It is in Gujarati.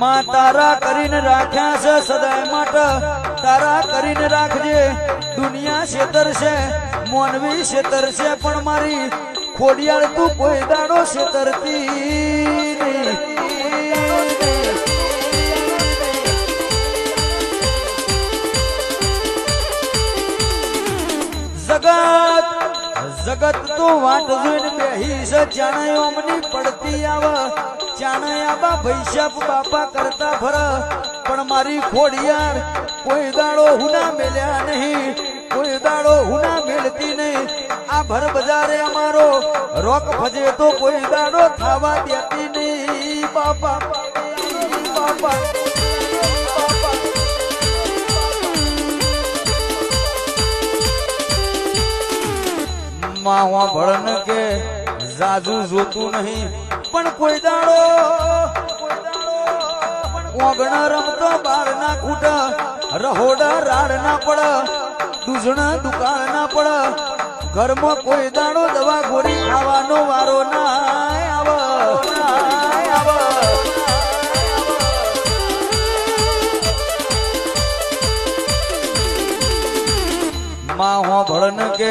માં તારા કરીને રાખ્યા છે, સદાય માટે તારા કરીને રાખજે દુનિયા છેતર છે, મોનવી છેતર છે, પણ મારી ખોડિયાળ તું કોઈ દાડો છેતરતી નહીં. જગત તો વાટ જોઈને બેહી છે, જાણે ઓમની પડતી આવે. જાણે આબા ભૈસાપ બાપા કરતા ફર પણ મારી ખોડિયાર કોઈ દાડો હુના મેલ્યા નહીં. કોઈ દાડો હુના મેલતી નહીં. આ ભર બજારે અમારો રોક ભજે તો કોઈ દાડો થવા દેતી નહીં. બાપા બાપા. માવા ભળન કે જાજુ જોતું નહીં. પણ કોઈ દાડો ઓગણ રમતો બાર ના ખૂટ રહોડા રાડ ના પડ દૂધણા દુકાળ ના પડ ઘરમાં કોઈ દાડો દવા ગોળી ખાવાનો વારો ના આવ આવ. માં ભળન કે